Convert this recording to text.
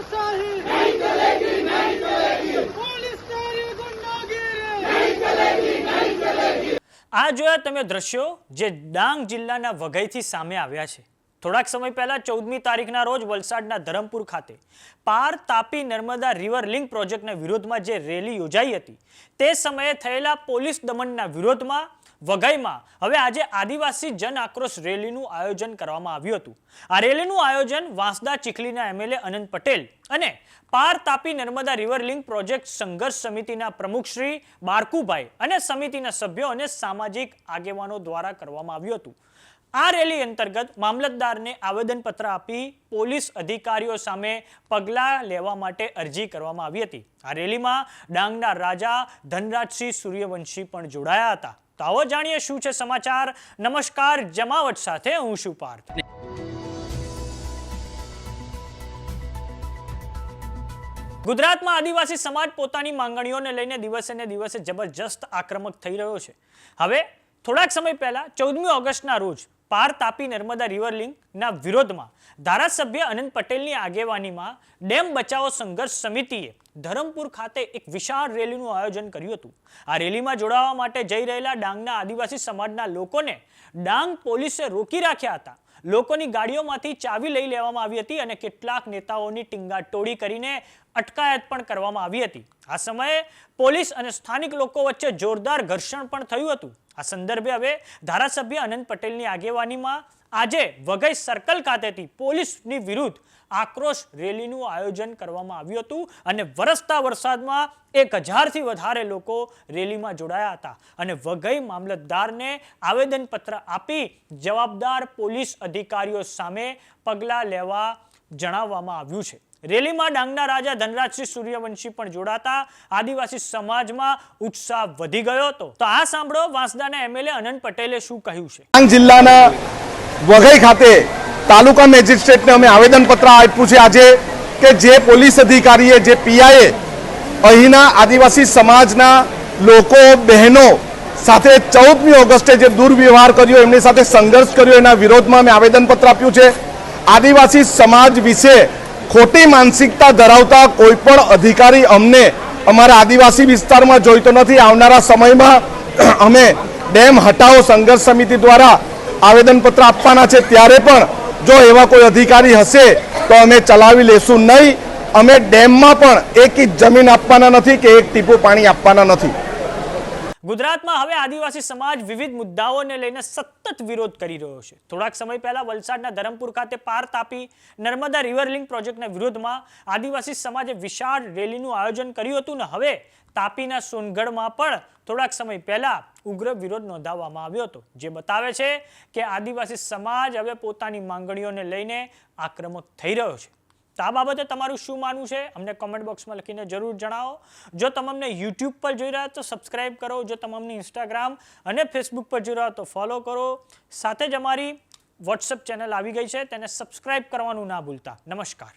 तानाशाही नहीं चलेगी नहीं चलेगी पुलिस तेरी गुंडागिरी नहीं चलेगी नहीं चलेगी આ જોયા તમે દ્રશ્યો જે ડાંગ જિલ્લાના વઘઈથી સામે આવ્યા છે થોડાક સમય પહેલા ચૌદમી તારીખના રોજ વલસાડના ધરમપુર ખાતે પાર તાપી નર્મદા રિવર લિંક પ્રોજેક્ટના વિરોધમાં જે રેલી યોજાઈ હતી તે સમયે થયેલા પોલીસ દમનના વિરોધમાં વઘઈમાં. હવે આજે આદિવાસી જન આક્રોશ રેલીનું આયોજન કરવામાં આવ્યું હતું. આ રેલીનું આયોજન વાંસદા ચીખલીના એમએલએ અનંત પટેલ અને Par Tapi Narmada river link project સંઘર્ષ સમિતિના પ્રમુખ શ્રી બારકુભાઈ અને સમિતિના સભ્યો અને સામાજિક આગેવાનો દ્વારા કરવામાં આવ્યું હતું. આ રેલી અંતર્ગત મામલતદારને આવેદનપત્ર આપી પોલીસ અધિકારીઓ સામે પગલાં લેવા માટે અરજી કરવામાં આવી હતી. આ રેલીમાં ડાંગના રાજા ધનરાજસિંહ સૂર્યવંશી પણ જોડાયા હતા. તો આવો જાણીએ શું છે સમાચાર. નમસ્કાર, જમાવટ સાથે હું શું પાર્થ. ગુજરાતમાં આદિવાસી સમાજ પોતાની માંગણીઓને લઈને દિવસે ને દિવસે જબરજસ્ત આક્રમક થઈ રહ્યો છે. હવે થોડાક સમય પહેલા ચૌદમી ઓગસ્ટના રોજ પાર તાપી નર્મદા રિવર લિંકના વિરોધમાં ધારાસભ્ય અનંત પટેલની આગેવાનીમાં ડેમ બચાવો સંઘર્ષ સમિતિએ ધરમપુર ખાતે એક વિશાળ રેલીનું આયોજન કર્યું હતું. આ રેલીમાં જોડાવા માટે જઈ રહેલા ડાંગના આદિવાસી સમાજના લોકોને ડાંગ પોલીસે રોકી રાખ્યા હતા. લોકોની ગાડીઓમાંથી ચાવી લઈ લેવામાં આવી હતી અને કેટલાક નેતાઓની ટીંગાટોળી કરીને અટકાયત પણ કરવામાં આવી હતી. આ સમયે પોલીસ અને સ્થાનિક લોકો વચ્ચે જોરદાર ઘર્ષણ પણ થયું હતું. આ સંદર્ભે હવે ધારાસભ્ય અનંત પટેલની આગેવાનીમાં આજે વઘઈ સર્કલ ખાતેથી પોલીસની વિરુદ્ધ આક્રોશ રેલીનું આયોજન કરવામાં આવ્યું હતું અને વરસતા વરસાદમાં એક હજારથી વધારે લોકો રેલીમાં જોડાયા હતા અને વઘઈ મામલતદારને આવેદનપત્ર આપી જવાબદાર પોલીસ અધિકારીઓ સામે પગલાં લેવા જણાવવામાં આવ્યું છે. રેલીમાં ડાંગના રાજા ધનરાજસિંહ સૂર્યવંશી પણ જોડાતા આદિવાસી સમાજમાં ઉત્સાહ વધી ગયો હતો. તો આ સાંભળો વાંસદાના એમએલએ અનંત પટેલે શું કહ્યું છે. ડાંગ જિલ્લાના વઘઈ ખાતે તાલુકા મેજિસ્ટ્રેટને અમે આવેદનપત્ર આપ્યું છે આજે કે જે પોલીસ અધિકારીએ, જે પીઆઈએ અહીંના આદિવાસી સમાજના લોકો, બહેનો સાથે ચૌદમી ઓગસ્ટે જે દુર્વ્યવહાર કર્યો, એમની સાથે સંઘર્ષ કર્યો, એના વિરોધમાં અમે આવેદનપત્ર આપ્યું છે. આદિવાસી સમાજ વિશે ખોટી માનસિકતા ધરાવતા કોઈ પણ અધિકારી અમને અમારા આદિવાસી વિસ્તારમાં જોઈતો નથી. આવનારા સમયમાં અમે ડેમ હટાવો સંઘર્ષ સમિતિ દ્વારા આવેદનપત્ર આપવાના છે. ત્યારે પણ જો એવા કોઈ અધિકારી હશે તો અમે ચલાવી લેશું નહીં. અમે ડેમમાં પણ એક ઇંચ જમીન આપવાના નથી કે એક ટીપું પાણી આપવાના નથી. ગુજરાતમાં હવે આદિવાસી સમાજ વિવિધ મુદ્દાઓને લઈને સતત વિરોધ કરી રહ્યો છે. થોડાક સમય પહેલા વલસાડના ધરમપુર ખાતે પાર તાપી નર્મદા રિવર લિંક પ્રોજેક્ટના વિરોધમાં આદિવાસી સમાજે વિશાળ રેલીનું આયોજન કર્યું હતું ને હવે તાપીના સોનગઢમાં પણ થોડાક સમય પહેલા ઉગ્ર વિરોધ નોંધાવવામાં આવ્યો હતો. જે બતાવે છે કે આદિવાસી સમાજ હવે પોતાની માંગણીઓને લઈને આક્રમક થઈ રહ્યો છે. તો આ બાબતે તમારું શું માનવું છે? અમને કોમેન્ટ બોક્સમાં લખીને જરૂર જણાવો. જો તમને યુટ્યુબ પર જોઈ રહ્યા તો સબસ્ક્રાઈબ કરો. જો તમને ઇન્સ્ટાગ્રામ અને ફેસબુક પર જોઈ રહ્યા તો ફોલો કરો. સાથે જ અમારી વોટ્સઅપ ચેનલ આવી ગઈ છે. તેને સબસ્ક્રાઈબ કરવાનું ના ભૂલતા. નમસ્કાર.